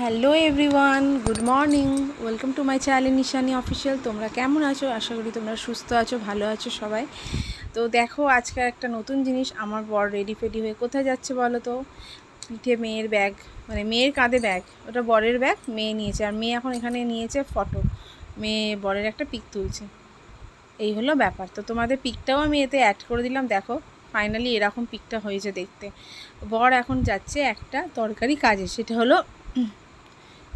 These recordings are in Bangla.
Hello everyone, good morning. Welcome to my channel Nishani official. তোমরা কেমন আছো? আশা করি তোমরা সুস্থ আছো, ভালো আছো সবাই। তো দেখো, আজকে একটা নতুন জিনিস আমার বর রেডি ফেডি হয়ে কোথায় যাচ্ছে বলো তো? পিঠে মেয়ের ব্যাগ মানে মেয়ের কাঁধে ব্যাগ। ওটা বরের ব্যাগ, মেয়ে নিয়েছে। আর মেয়ে এখন এখানে নিয়েছে ফটো। মেয়ে বরের একটা পিক তুলছে। এই হলো ব্যাপার। তো তোমাদের পিকটাও আমি এতে অ্যাড করে দিলাম। দেখো ফাইনালি এরকম পিকটা হয়েছে দেখতে। বর এখন যাচ্ছে একটা তরকারি কাজে। সেটা হলো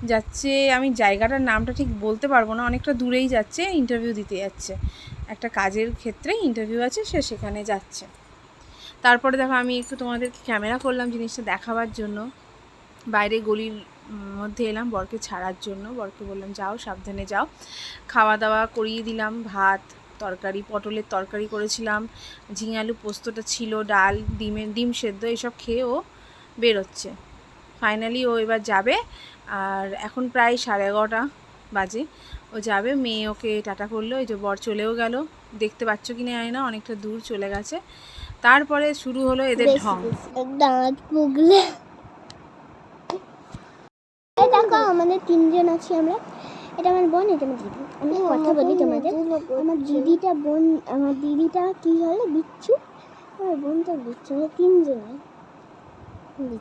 যাচ্ছে, আমি জায়গাটার নামটা ঠিক বলতে পারব না, অনেকটা দূরেই যাচ্ছে ইন্টারভিউ দিতে যাচ্ছে। একটা কাজের ক্ষেত্রে ইন্টারভিউ আছে, সে সেখানে যাচ্ছে। তারপরে দেখো, আমি একটু তোমাদেরকে ক্যামেরা করলাম জিনিসটা দেখাবার জন্য। বাইরে গলির মধ্যে এলাম, বরকে ছাড়ার জন্য। বরকে বললাম, যাও, সাবধানে যাও। খাওয়া দাওয়া করিয়ে দিলাম, ভাত, তরকারি, পটলের তরকারি করেছিলাম, ঝিঙে আলু পোস্তটা ছিল, ডাল ডিমের ডিম সেদ্ধ, এসব খেয়ে ও বেরোচ্ছে। ফাইনালি ও এবার যাবে। আর এখন প্রায় সাড়ে এগারোটা বাজে। ও যাবে মেয়ে ওকে টাটা করল। এই যে বর চলেও গেল। দেখতে পাচ্ছ কি না জানি না অনেকটা দূর চলে গেছে। তারপরে শুরু হলো এদের ঢং। দাঁত এই দেখো আমাদের তিনজন আছি আমরা। এটা আমার বোন এটা আমার দিদি। আমি কথা বলি তোমাদের। আমার দিদিটা বোন আমার দিদিটা কি হলো বিচ্ছু? আমার বোনটা বিচ্ছু। তিনজনে।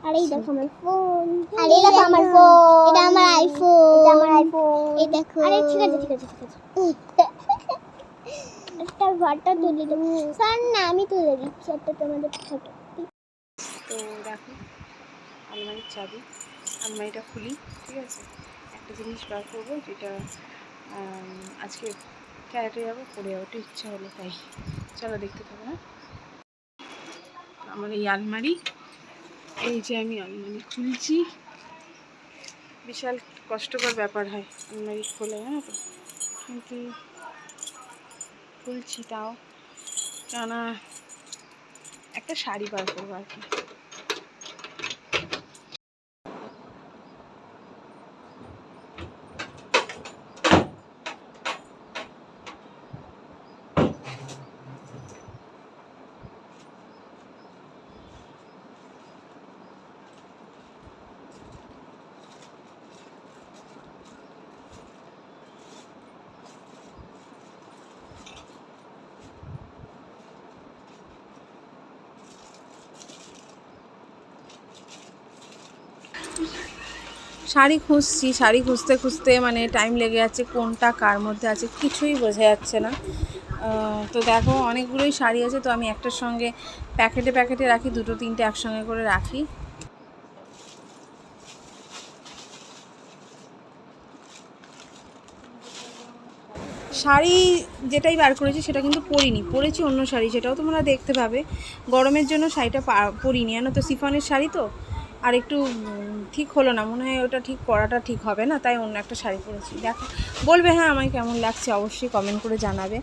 আর এই দেখো আমার ফোন আর এই দেখো আমার ফোন এটা আমার আইফোন এটা আমার আইফোন এই দেখো আরে ঠিক আছে ঠিক আছে ঠিক আছে একটা ফটো তুলে দেবো স্যার না আমি তুলে দিচ্ছি একটা তোমাদের ফটো তো দেখো আলমারির চাবি আলমারিটা খুলি ঠিক আছে একটা জিনিস বার করব যেটা আজকে ক্যারেটে যাব পরে যাব একটু ইচ্ছা হলো তাই চলো দেখতে থাকো না আমার এই আলমারি এই যে আমি আলমারি খুলছি। বিশাল কষ্টকর ব্যাপার হয় আলমারি খোলা, জানো তো? কিন্তু খুলছি তাও। কেননা একটা শাড়ি বার করব আর কি। শাড়ি খুঁজছি, শাড়ি খুঁজতে খুঁজতে মানে টাইম লেগে যাচ্ছে, কোনটা কার মধ্যে আছে কিছুই বোঝা যাচ্ছে না। তো দেখো অনেকগুলোই শাড়ি আছে, তো আমি একটার সঙ্গে প্যাকেটে প্যাকেটে রাখি, দুটো তিনটে একসঙ্গে করে রাখি। শাড়ি যেটাই বার করেছি সেটা কিন্তু পরিনি, পরেছি অন্য শাড়ি, সেটাও তোমরা দেখতে পাবে। গরমের জন্য শাড়িটা পরিনি, জানো তো সিফনের শাড়ি তো? আর একটু ঠিক হলো না। মনে হয় ওটা ঠিক পরাটা ঠিক হবে না, তাই অন্য একটা শাড়ি পরেছি। দেখো, বলবে হ্যাঁ আমায় কেমন লাগছে, অবশ্যই কমেন্ট করে জানাবে।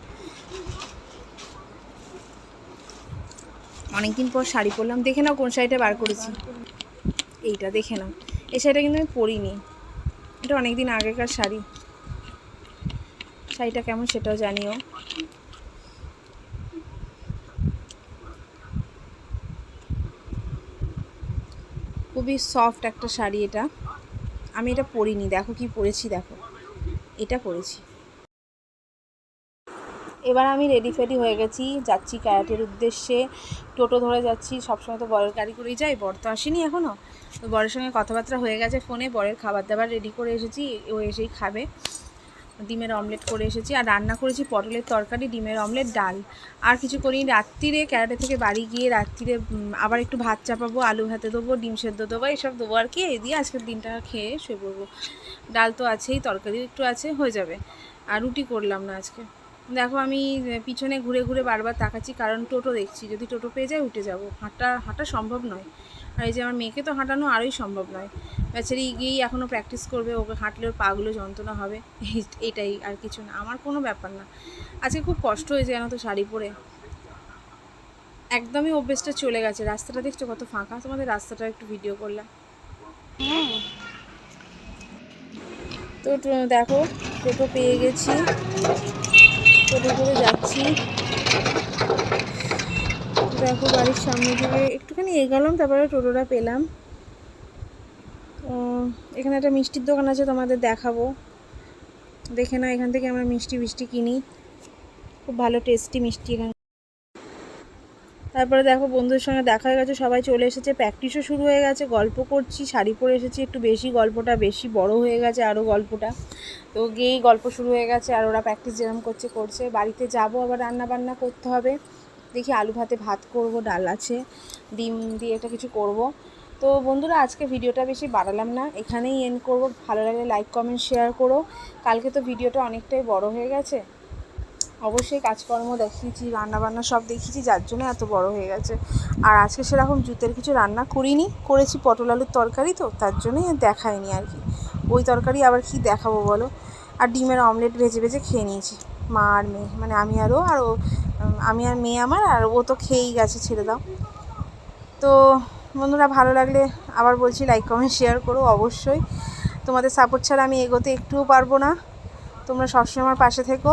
অনেকদিন পর শাড়ি পরলাম। দেখে নাও কোন শাড়িটা বার করেছি। এইটা দেখে নাও। এই শাড়িটা কিন্তু আমি পরিনি। এটা অনেক দিন আগেকার শাড়ি। শাড়িটা কেমন সেটাও জানিও। খুবই সফট একটা শাড়ি এটা। আমি এটা পরিনি, দেখো কি পরেছি, দেখো। এটা পরেছি। এবার আমি রেডি ফেডি হয়ে গেছি, যাচ্ছি ক্যারাটের উদ্দেশ্যে। টোটো ধরে যাচ্ছি, সবসময় তো বরের গাড়ি করেই যাই, বর তো আসেনি এখনও তো বরের সঙ্গে কথাবার্তা হয়ে গেছে ফোনে, বরের খাবার দাবার রেডি করে এসেছি, ও এসেই খাবে। ডিমের অমলেট করে এসেছি। আর রান্না করেছি পটলের তরকারি, ডিমের অমলেট, ডাল। আর কিছু করিনি। রাত্রিরে ক্যারাটে থেকে বাড়ি গিয়ে রাত্রিরে আবার একটু ভাত চাপাবো, আলু ভাতে দেবো, ডিম সেদ্ধ দেবো এসব দেবো আর কি। এই দিয়ে আজকের দিনটা খেয়ে শুয়ে পড়ব। ডাল তো আছেই তরকারি একটু আছে, হয়ে যাবে। আর রুটি করলাম না আজকে। দেখো আমি পিছনে ঘুরে ঘুরে বারবার তাকাচ্ছি, কারণ টোটো দেখছি। যদি টোটো পেয়ে যায়, উঠে যাব। হাঁটা হাঁটা সম্ভব নয়। আর এই যে আমার মেয়েকে তো হাঁটানো আরোই সম্ভব নয়। বেচারি গিয়েই এখনও প্র্যাকটিস করবে, ওকে হাঁটলে ওর পাগুলো যন্ত্রণা হবে। এটাই আর কিছু না, আমার কোনো ব্যাপার না। আজকে খুব কষ্ট হয়েছে জানো তো শাড়ি পরে। একদমই অভ্যেসটা চলে গেছে। রাস্তাটা দেখছ কত ফাঁকা? তোমাদের রাস্তাটা একটু ভিডিও করলাম। তো, দেখো, টোটো পেয়ে গেছি। টোটো করে যাচ্ছি। দেখো বাড়ির সামনে থেকে একটুখানি এগালাম, তারপরে টোটোটা পেলাম। এখানে একটা মিষ্টির দোকান আছে, তোমাদের দেখাবো। দেখে না এখান থেকে আমরা মিষ্টি মিষ্টি কিনি। খুব ভালো টেস্টি মিষ্টি এখানে। তারপরে দেখো বন্ধুদের সঙ্গে দেখা হয়ে গেছে, সবাই চলে এসেছে প্র্যাকটিসও শুরু হয়ে গেছে, গল্প করছি, শাড়ি পরে এসেছি, একটু বেশি গল্পটা, বেশি বড় হয়ে গেছে আরও গল্পটা। তো গিয়েই গল্প শুরু হয়ে গেছে আর ওরা প্র্যাকটিস যেরকম করছে করছে। বাড়িতে যাব, আবার রান্না বান্না করতে হবে। দেখি আলু ভাতে ভাত করব, ডাল আছে, ডিম দিয়ে একটা কিছু করব। তো বন্ধুরা, আজকে ভিডিওটা বেশি বাড়ালাম না, এখানেই এন্ড করব। ভালো লাগলে লাইক কমেন্ট শেয়ার করো। কালকে তো ভিডিওটা অনেকটাই বড় হয়ে গেছে। অবশ্যই কাজকর্ম দেখিয়েছি, রান্নাবান্না সব দেখিয়েছি, যার জন্য এত বড় হয়ে গেছে। আর আজকে সেরকম জুতের কিছু রান্না করিনি, করেছি পটল আলুর তরকারি তো, তার জন্যই দেখায়নি আর কি। ওই তরকারি আবার কি দেখাবো বলো? আর ডিমের অমলেট ভেজে ভেজে খেয়ে নিয়েছি, মা আর মেয়ে মানে আমি আরও আর ও আমি আর মেয়ে আমার, আর ও তো খেয়েই গেছে, ছেড়ে দাও। তো বন্ধুরা, ভালো লাগলে আবার বলছি লাইক কমেন্ট শেয়ার করো অবশ্যই। তোমাদের সাপোর্ট ছাড়া আমি এগোতে একটুও পারব না। তোমরা সবসময় আমার পাশে থেকো।